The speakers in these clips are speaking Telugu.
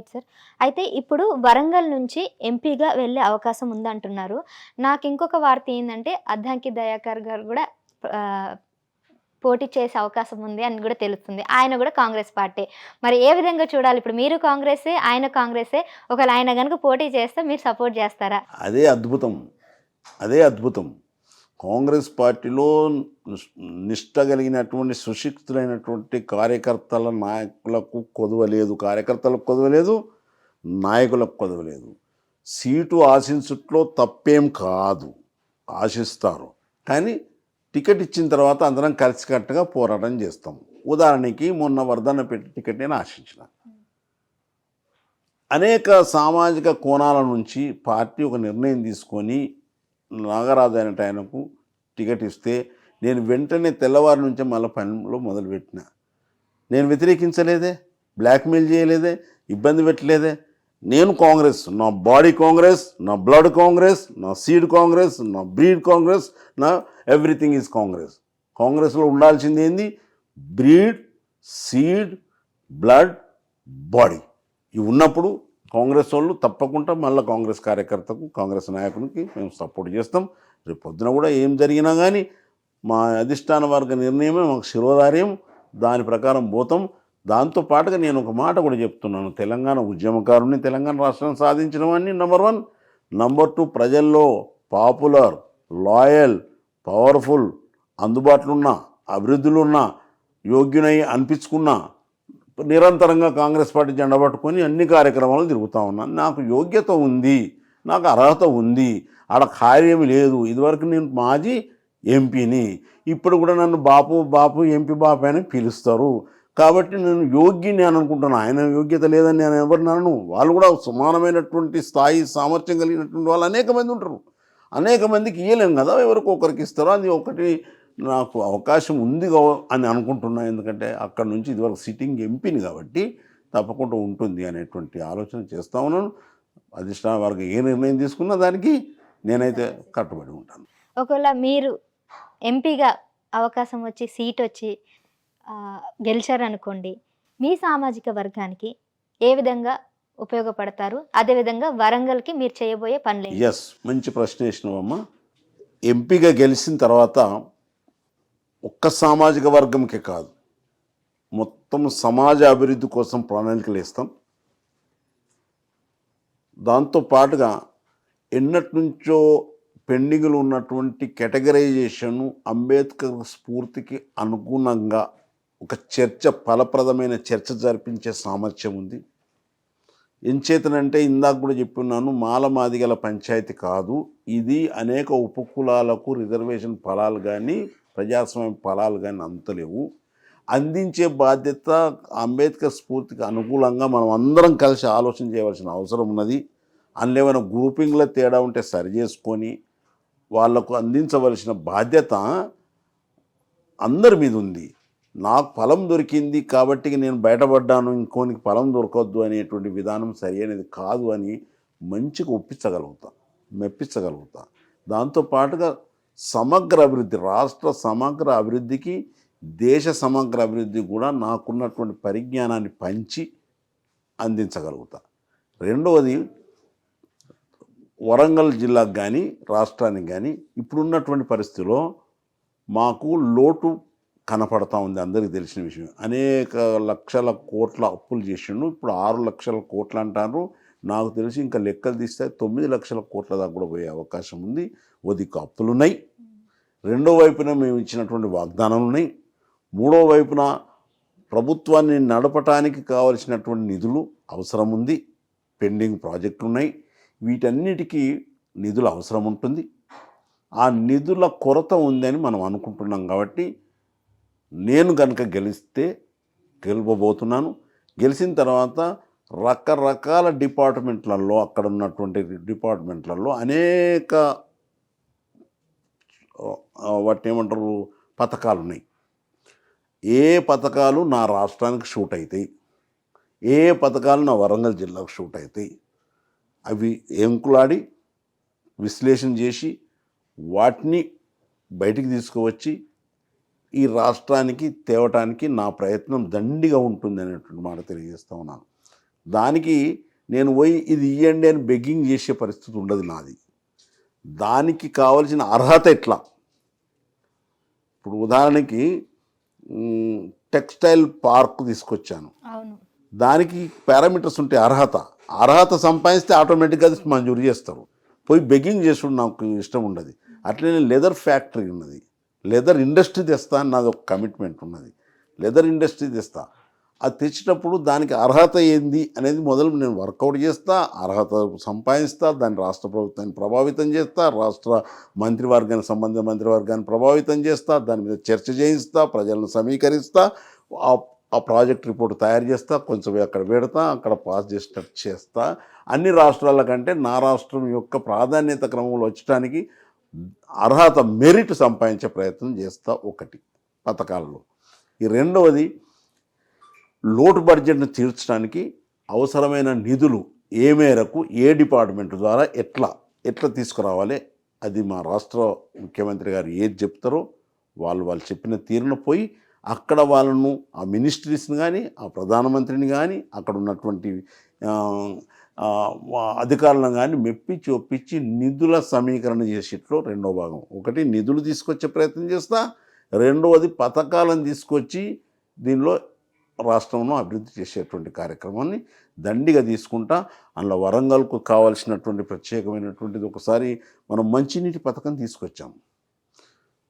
Right sir. అయితే ఇప్పుడు వరంగల్ నుంచి ఎంపీగా వెళ్ళే అవకాశం ఉందంటున్నారు. నాకు ఇంకొక వార్త ఏంటంటే అద్దంకి దయాకర్ గారు కూడా పోటీ చేసే అవకాశం ఉంది అని కూడా తెలుస్తుంది. ఆయన కూడా కాంగ్రెస్ పార్టీ. మరి ఏ విధంగా చూడాలి? ఇప్పుడు మీరు కాంగ్రెసే ఆయన కాంగ్రెసే ఒకవేళ ఆయన కనుక పోటీ చేస్తే మీరు సపోర్ట్ చేస్తారా? అదే అద్భుతం. అదే అద్భుతం. కాంగ్రెస్ పార్టీలో నిష్ట కలిగినటువంటి సుశిక్షితులైనటువంటి కార్యకర్తల నాయకులకు కొదవలేదు కార్యకర్తలకు కొదవలేదు నాయకులకు కొదవలేదు సీటు ఆశించుట్లో తప్పేం కాదు. ఆశిస్తారు. కానీ టికెట్ ఇచ్చిన తర్వాత అందరం కలిసికట్టుగా పోరాటం చేస్తాం. ఉదాహరణకి మొన్న వర్ధన పెట్టి టికెట్ నేను ఆశించిన. అనేక సామాజిక కోణాల నుంచి పార్టీ ఒక నిర్ణయం తీసుకొని నాగరాజు అనేట ఆయనకు టికెట్ ఇస్తే నేను వెంటనే తెల్లవారి నుంచే మళ్ళీ పనిలో మొదలుపెట్టిన. నేను వ్యతిరేకించలేదే బ్లాక్మెయిల్ చేయలేదే ఇబ్బంది పెట్టలేదే. నేను కాంగ్రెస్ నా బాడీ కాంగ్రెస్ నా బ్లడ్ కాంగ్రెస్ నా సీడ్ కాంగ్రెస్ నా బ్రీడ్ కాంగ్రెస్ నా ఎవ్రీథింగ్ ఈజ్ కాంగ్రెస్. కాంగ్రెస్లో ఉండాల్సింది ఏంది? Breed seed blood body. ఇవి ఉన్నప్పుడు కాంగ్రెస్ వాళ్ళు తప్పకుండా మళ్ళీ కాంగ్రెస్ కార్యకర్తకు కాంగ్రెస్ నాయకునికి మేము సపోర్ట్ చేస్తాం. రేపు పొద్దున కూడా ఏం జరిగినా కానీ మా అధిష్టాన వర్గ నిర్ణయమే మాకు శిరోధార్యం. దాని ప్రకారం పోతాం. దాంతో పాటుగా నేను ఒక మాట కూడా చెప్తున్నాను. తెలంగాణ ఉద్యమకారుని తెలంగాణ రాష్ట్రం సాధించిన వాడిని నెంబర్ వన్ నంబర్ టూ ప్రజల్లో పాపులర్ లాయల్ పవర్ఫుల్ అందుబాటులో ఉన్న అభివృద్ధిలో ఉన్న యోగ్యునై అనిపించుకున్న నిరంతరంగా కాంగ్రెస్ పార్టీ జెండా పట్టుకొని అన్ని కార్యక్రమాలు తిరుగుతూ ఉన్నాను నాకు యోగ్యత ఉంది. నాకు అర్హత ఉంది. ఆడ కార్యం లేదు. ఇదివరకు నేను మాజీ ఎంపీని. ఇప్పుడు కూడా నన్ను బాపు బాపు ఎంపీ బాపు అని పిలుస్తారు. కాబట్టి నేను యోగ్యని అని అనుకుంటున్నాను ఆయన యోగ్యత లేదని నేను ఎవరినాను వాళ్ళు కూడా సమానమైనటువంటి స్థాయి సామర్థ్యం కలిగినటువంటి వాళ్ళు అనేక మంది ఉంటారు. అనేక మందికి ఇయ్యలేం కదా ఎవరికి ఒకరికి ఇస్తారో అది ఒకటి నాకు అవకాశం ఉంది అని అనుకుంటున్నా. ఎందుకంటే అక్కడ నుంచి ఇదివరకు సిట్టింగ్ ఎంపీని కాబట్టి తప్పకుండా ఉంటుంది అనేటువంటి ఆలోచన చేస్తా ఉన్నాను. అధిష్టాన వర్గం ఏ నిర్ణయం తీసుకున్నా దానికి నేనైతే కట్టుబడి ఉంటాను. ఒకవేళ మీరు ఎంపీగా అవకాశం వచ్చి సీట్ వచ్చి గెలిచారనుకోండి మీ సామాజిక వర్గానికి ఏ విధంగా ఉపయోగపడతారు? అదేవిధంగా వరంగల్కి మీరు చేయబోయే పనులు? ఎస్ మంచి ప్రశ్న వేసినావమ్మా. ఎంపీగా గెలిచిన తర్వాత ఒక్క సామాజిక వర్గంకే కాదు మొత్తం సమాజ అభివృద్ధి కోసం ప్రణాళికలు ఇస్తాం దాంతో పాటుగా ఎన్నటి నుంచో ఉన్నటువంటి కేటగరైజేషన్ అంబేద్కర్ స్ఫూర్తికి అనుగుణంగా ఒక చర్చ ఫలప్రదమైన చర్చ జరిపించే సామర్థ్యం ఉంది. ఎంచేతనంటే ఇందాక కూడా చెప్పున్నాను మాలమాదిగల పంచాయతీ కాదు. ఇది అనేక ఉపకులాలకు రిజర్వేషన్ ఫలాలు కానీ ప్రజాస్వామ్య ఫలాలు కానీ అంతలేవు అందించే బాధ్యత అంబేద్కర్ స్ఫూర్తికి అనుకూలంగా మనం అందరం కలిసి ఆలోచన చేయవలసిన అవసరం ఉన్నది. అందులో ఏమైనా గ్రూపింగ్లో తేడా ఉంటే సరి చేసుకొని వాళ్ళకు అందించవలసిన బాధ్యత అందరి మీద ఉంది. నాకు ఫలం దొరికింది కాబట్టి నేను బయటపడ్డాను ఇంకోనికి ఫలం దొరకవద్దు అనేటువంటి విధానం సరి అనేది కాదు అని మంచిగా ఒప్పించగలుగుతా మెప్పించగలుగుతా. దాంతో పాటుగా సమగ్ర అభివృద్ధి రాష్ట్ర సమగ్ర అభివృద్ధికి దేశ సమగ్ర అభివృద్ధి కూడా నాకున్నటువంటి పరిజ్ఞానాన్ని పంచి అందించగలుగుతా. రెండవది వరంగల్ జిల్లాకు కానీ రాష్ట్రానికి కానీ ఇప్పుడున్నటువంటి పరిస్థితిలో మాకు లోటు కనపడతా ఉంది అందరికీ తెలిసిన విషయం. అనేక లక్షల కోట్ల అప్పులు చేసిండు ఇప్పుడు ఆరు లక్షల కోట్లు అంటారు. నాకు తెలిసి ఇంకా లెక్కలు తీస్తే తొమ్మిది లక్షల కోట్ల దాకా కూడా పోయే అవకాశం ఉంది. ఒదిక అప్పులున్నాయి. రెండో వైపున మేము ఇచ్చినటువంటి వాగ్దానాలు ఉన్నాయి మూడో వైపున ప్రభుత్వాన్ని నడపటానికి కావలసినటువంటి నిధులు అవసరం ఉంది పెండింగ్ ప్రాజెక్టులు ఉన్నాయి వీటన్నిటికీ నిధులు అవసరం ఉంటుంది. ఆ నిధుల కొరత ఉందని మనం అనుకుంటున్నాం కాబట్టి నేను కనుక గెలిస్తే గెలవబోతున్నాను. గెలిచిన తర్వాత రకరకాల డిపార్ట్మెంట్లలో అక్కడ ఉన్నటువంటి డిపార్ట్మెంట్లలో అనేక వాటిని ఏమంటారు పథకాలు ఉన్నాయి ఏ పథకాలు నా రాష్ట్రానికి షూట్ అవుతాయి ఏ పథకాలు నా వరంగల్ జిల్లాకు షూట్ అవుతాయి అవి ఎంకులాడి విశ్లేషణ చేసి వాటిని బయటికి తీసుకువచ్చి ఈ రాష్ట్రానికి తేవటానికి నా ప్రయత్నం దండిగా ఉంటుంది అనేటువంటి మాట తెలియజేస్తూ ఉన్నాను. దానికి నేను పోయి ఇది ఇవ్వండి అని బెగ్గింగ్ చేసే పరిస్థితి ఉండదు నాది. దానికి కావలసిన అర్హత ఎట్లా? ఇప్పుడు ఉదాహరణకి టెక్స్టైల్ పార్క్ తీసుకొచ్చాను. దానికి పారామీటర్స్ ఉంటాయి అర్హత. అర్హత సంపాదిస్తే ఆటోమేటిక్గా అది మంజూరు చేస్తారు. పోయి బెగ్గింగ్ చేసుడు నాకు ఇష్టం ఉండదు. అట్లనే లెదర్ ఫ్యాక్టరీ ఉన్నది. లెదర్ ఇండస్ట్రీ తెస్తా అని నాది ఒక కమిట్మెంట్ ఉన్నది. లెదర్ ఇండస్ట్రీ తెస్తా. అది తెచ్చినప్పుడు దానికి అర్హత ఏంది అనేది మొదలు నేను వర్కౌట్ చేస్తా అర్హత సంపాదిస్తా దాన్ని రాష్ట్ర ప్రభుత్వాన్ని ప్రభావితం చేస్తా రాష్ట్ర మంత్రివర్గానికి సంబంధిత మంత్రివర్గాన్ని ప్రభావితం చేస్తా దాని మీద చర్చ చేయిస్తా ప్రజలను సమీకరిస్తా ఆ ఆ ప్రాజెక్ట్ రిపోర్ట్ తయారు చేస్తా కొంచెం అక్కడ పెడతా అక్కడ పాస్ చేసినట్టు చేస్తా. అన్ని రాష్ట్రాల కంటే నా రాష్ట్రం యొక్క ప్రాధాన్యత క్రమంలో వచ్చడానికి అర్హత మెరిట్ సంపాదించే ప్రయత్నం చేస్తా ఒకటి పథకాల్లో. ఈ రెండవది లోటు బడ్జెట్ను తీర్చడానికి అవసరమైన నిధులు ఏ మేరకు ఏ డిపార్ట్మెంట్ ద్వారా ఎట్లా ఎట్లా తీసుకురావాలి? అది మా రాష్ట్ర ముఖ్యమంత్రి గారు ఏది చెప్తారో వాళ్ళు వాళ్ళు చెప్పిన తీరును పోయి అక్కడ వాళ్ళను ఆ మినిస్ట్రీస్ని కానీ ఆ ప్రధానమంత్రిని కానీ అక్కడ ఉన్నటువంటి అధికారులను కానీ మెప్పించి చూపించి నిధుల సమీకరణ చేసేట్లో రెండో భాగం. ఒకటి నిధులు తీసుకొచ్చే ప్రయత్నం చేస్తా. రెండవది పథకాలను తీసుకొచ్చి దీనిలో రాష్ట్రంలో అభివృద్ధి చేసేటువంటి కార్యక్రమాన్ని దండిగా తీసుకుంటా అందులో వరంగల్కు కావాల్సినటువంటి ప్రత్యేకమైనటువంటిది ఒకసారి మనం మంచినీటి పథకం తీసుకొచ్చాం.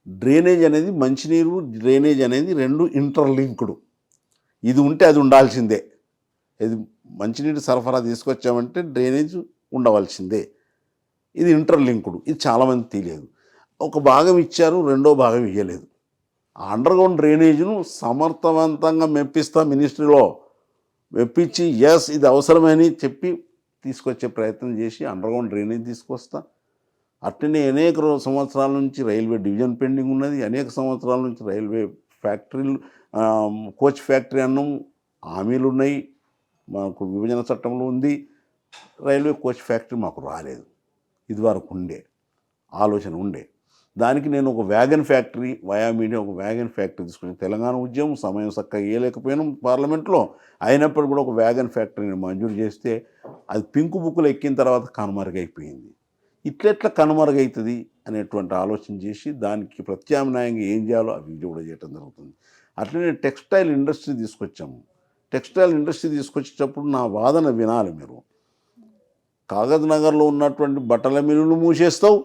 డ్రైనేజ్ అనేది మంచినీరు డ్రైనేజ్ అనేది రెండు ఇంటర్లింక్డ్. ఇది ఉంటే అది ఉండాల్సిందే. ఇది మంచినీటి సరఫరా తీసుకొచ్చామంటే డ్రైనేజ్ ఉండవలసిందే. ఇది ఇంటర్లింక్డ్. ఇది చాలామంది తెలియదు ఒక భాగం ఇచ్చారు రెండో భాగం ఇవ్వలేదు అండర్గ్రౌండ్ డ్రైనేజ్ను సమర్థవంతంగా మెప్పిస్తా మినిస్ట్రీలో మెప్పించి ఎస్ ఇది అవసరమని చెప్పి తీసుకొచ్చే ప్రయత్నం చేసి అండర్గ్రౌండ్ డ్రైనేజ్ తీసుకొస్తా. అట్లనే అనేక సంవత్సరాల నుంచి రైల్వే డివిజన్ పెండింగ్ ఉన్నది. అనేక సంవత్సరాల నుంచి రైల్వే ఫ్యాక్టరీలు కోచ్ ఫ్యాక్టరీ అన్నం హామీలు ఉన్నాయి. మాకు విభజన చట్టంలో ఉంది. రైల్వే కోచ్ ఫ్యాక్టరీ మాకు రాలేదు. ఇదివరకు ఉండే ఆలోచన ఉండే. దానికి నేను ఒక వ్యాగన్ ఫ్యాక్టరీ వయా మీడియా ఒక వ్యాగన్ ఫ్యాక్టరీ తీసుకుని తెలంగాణ ఉద్యమం సమయం చక్కగా వేయలేకపోయినాం పార్లమెంట్లో అయినప్పుడు కూడా ఒక వ్యాగన్ ఫ్యాక్టరీని మంజూరు చేస్తే అది పింకు బుక్కులు ఎక్కిన తర్వాత కనుమరుగైపోయింది. ఇట్లెట్లా కనుమరుగవుతుంది అనేటువంటి ఆలోచన చేసి దానికి ప్రత్యామ్నాయంగా ఏం చేయాలో అవి కూడా చేయటం జరుగుతుంది. అట్లనే టెక్స్టైల్ ఇండస్ట్రీ తీసుకొచ్చాము. టెక్స్టైల్ ఇండస్ట్రీ తీసుకొచ్చేటప్పుడు నా వాదన వినాలి మీరు. కాగజ్ నగర్లో ఉన్నటువంటి బట్టల మిల్లులు మూసేస్తావు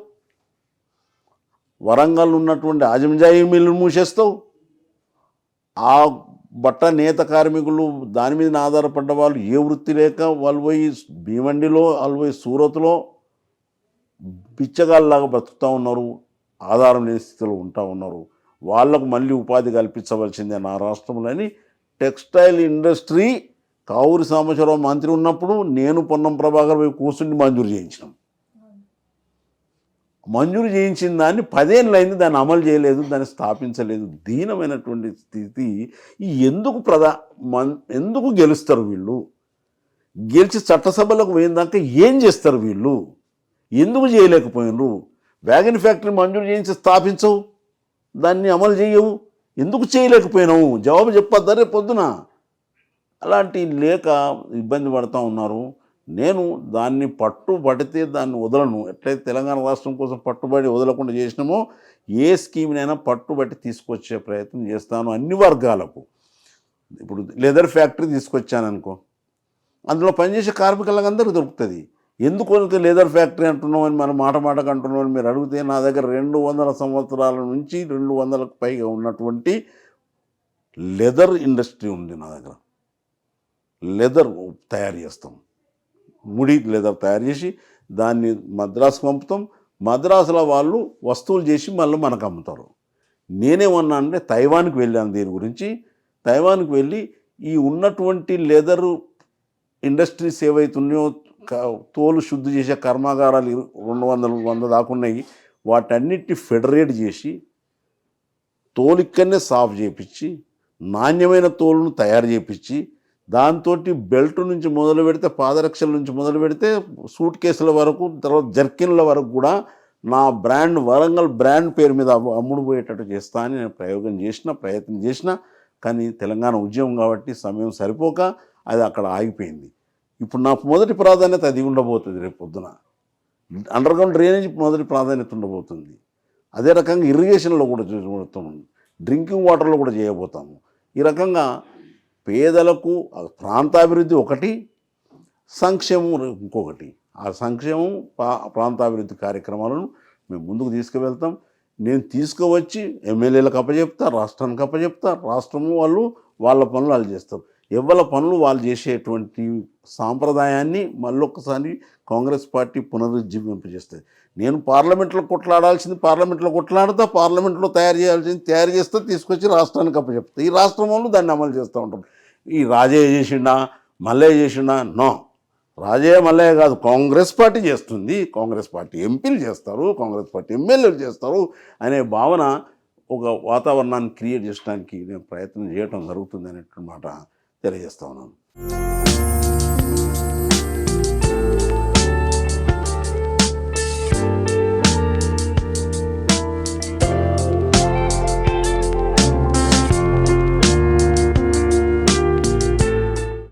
వరంగల్ ఉన్నటువంటి ఆజంజాయి మిల్లును మూసేస్తావు. ఆ బట్ట నేత కార్మికులు దాని మీద ఆధారపడ్డ వాళ్ళు ఏ వృత్తి లేక వాళ్ళు పోయి భీమండిలో వాళ్ళు పోయి సూరత్లో బిచ్చగాళ్ళలాగా బ్రతుకుతూ ఉన్నారు ఆధారం లేని స్థితిలో ఉంటా ఉన్నారు. వాళ్ళకు మళ్ళీ ఉపాధి కల్పించవలసిందే నా రాష్ట్రంలోని టెక్స్టైల్ ఇండస్ట్రీ కావూరి సాంబశివరావు మంత్రి ఉన్నప్పుడు నేను పొన్నం ప్రభాకర్ పోయి కూర్చుండి మంజూరు చేయించినాం. మంజూరు చేయించిన దాన్ని పదేళ్ళు అయింది దాన్ని అమలు చేయలేదు దాన్ని స్థాపించలేదు. దీనమైనటువంటి స్థితి ఎందుకు ప్రధా మన్ ఎందుకు గెలుస్తారు వీళ్ళు? గెలిచి చట్టసభలకు పోయిందాక ఏం చేస్తారు వీళ్ళు? ఎందుకు చేయలేకపోయినరు? వ్యాగన్ ఫ్యాక్టరీ మంజూరు చేయించి స్థాపించవు దాన్ని అమలు చేయవు. ఎందుకు చేయలేకపోయినావు? జవాబు చెప్పొద్దా రేపు పొద్దున? అలాంటి లేక ఇబ్బంది పడుతూ ఉన్నారు. నేను దాన్ని పట్టు పడితే దాన్ని వదలను. ఎట్లయితే తెలంగాణ రాష్ట్రం కోసం పట్టుబడి వదలకుండా చేసినామో ఏ స్కీమ్నైనా పట్టుబట్టి తీసుకొచ్చే ప్రయత్నం చేస్తాను అన్ని వర్గాలకు. ఇప్పుడు లెదర్ ఫ్యాక్టరీ తీసుకొచ్చాను అనుకో అందులో పనిచేసే కార్మికులందరూ దొరుకుతుంది. ఎందుకు వరకు లెదర్ ఫ్యాక్టరీ అంటున్నామని మనం మాట మాటకు అంటున్నామని మీరు అడిగితే నా దగ్గర రెండు వందల సంవత్సరాల నుంచి రెండు వందలకు పైగా ఉన్నటువంటి లెదర్ ఇండస్ట్రీ ఉంది నా దగ్గర. లెదర్ తయారు చేస్తాం. ముడి లేదా తయారు చేసి దాన్ని మద్రాసు పంపుతాం. మద్రాసులో వాళ్ళు వస్తువులు చేసి మళ్ళీ మనకు అమ్ముతారు. నేనేమన్నా అంటే తైవాన్కి వెళ్ళాను దీని గురించి. తైవాన్కి వెళ్ళి ఈ ఉన్నటువంటి లెదరు ఇండస్ట్రీస్ ఏవైతున్నాయో తోలు శుద్ధి చేసే కర్మాగారాలు రెండు వందలు వంద దాకున్నాయి వాటన్నిటిని ఫెడరేట్ చేసి తోలు ఇక్కడనే సాఫ్ చేపించి నాణ్యమైన తోలును తయారు చేపించి దాంతో బెల్ట్ నుంచి మొదలు పెడితే పాదరక్షల నుంచి మొదలు పెడితే సూట్ కేసుల వరకు తర్వాత జర్కిన్ల వరకు కూడా నా బ్రాండ్ వరంగల్ బ్రాండ్ పేరు మీద అమ్ముడుపోయేటట్టు అమ్ముడు పోయేటట్టు చేస్తా అని నేను ప్రయోగం చేసిన ప్రయత్నం చేసిన కానీ తెలంగాణ ఉద్యమం కాబట్టి సమయం సరిపోక అది అక్కడ ఆగిపోయింది. ఇప్పుడు నా మొదటి ప్రాధాన్యత అది ఉండబోతుంది రేపు పొద్దున. అండర్ గ్రౌండ్ డ్రైనేజ్ మొదటి ప్రాధాన్యత ఉండబోతుంది. అదే రకంగా ఇరిగేషన్లో కూడా చూడతాము డ్రింకింగ్ వాటర్లో కూడా చేయబోతాము. ఈ రకంగా పేదలకు ప్రాంతాభివృద్ధి ఒకటి సంక్షేమం ఇంకొకటి. ఆ సంక్షేమం పా- ప్రాంతాభివృద్ధి కార్యక్రమాలను మేము ముందుకు తీసుకువెళ్తాం. నేను తీసుకువచ్చి ఎమ్మెల్యేలకు అప్పచెప్తా రాష్ట్రానికి అప్పచెప్తా రాష్ట్రము వాళ్ళు వాళ్ళ పనులు వాళ్ళు చేస్తారు. ఎవరి పనులు వాళ్ళు చేసేటువంటి సాంప్రదాయాన్ని మళ్ళొక్కసారి కాంగ్రెస్ పార్టీ పునరుజ్జీవింపజేస్తుంది. నేను పార్లమెంట్లో కొట్లాడాల్సింది పార్లమెంట్లో కొట్లాడతా పార్లమెంట్లో తయారు చేయాల్సింది తయారు చేస్తే తీసుకొచ్చి రాష్ట్రానికి అప్పచెప్తా ఈ రాష్ట్రం వాళ్ళు దాన్ని అమలు చేస్తూ ఉంటారు. ఈ రాజయ్య చేసిండా మల్లయ్య చేసిండా? నో. రాజయ్య మల్లయ్య కాదు కాంగ్రెస్ పార్టీ చేస్తుంది. కాంగ్రెస్ పార్టీ ఎంపీలు చేస్తారు కాంగ్రెస్ పార్టీ ఎమ్మెల్యేలు చేస్తారు అనే భావన ఒక వాతావరణాన్ని క్రియేట్ చేయడానికి నేను ప్రయత్నం చేయడం జరుగుతుంది అనేటువంటి మాట తెలియజేస్తా ఉన్నాను.